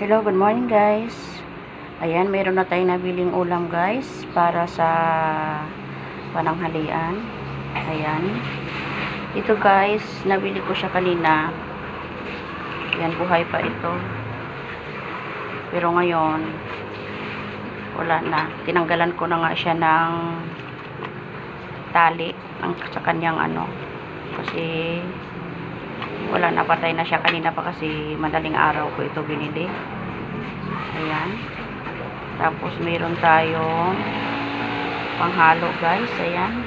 Hello, good morning guys. Ayan, meron na tayong nabiling ulam guys para sa pananghalian. Ayan. Ito guys, nabili ko siya kanina. Ayan, buhay pa ito. Pero ngayon, wala na. Tinanggalan ko na nga siya ng tali ng, sa kanyang ano. Kasi wala na patay na siya kanina pa kasi madaling araw ko ito binili. Ayan. Tapos meron tayong panghalo guys. Ayan.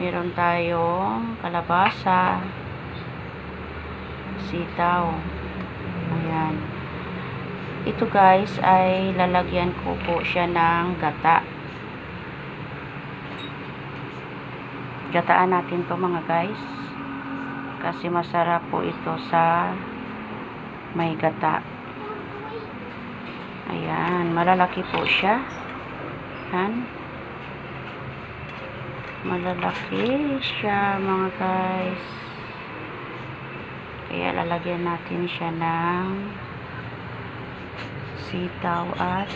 Meron tayong kalabasa sitaw. Ayan. Ito guys ay lalagyan ko po siya ng gata. Gataan natin to mga guys kasi masarap po ito sa may gata. Ayan malalaki po siya. Yan malalaki siya mga guys. Kaya lalagyan natin siya ng sitaw at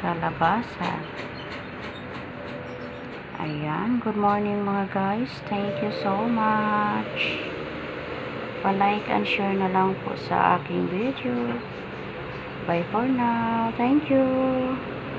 kalabasa. Ayan, good morning mga guys. Thank you so much. Pa-like and share na lang po sa aking video. Bye for now. Thank you.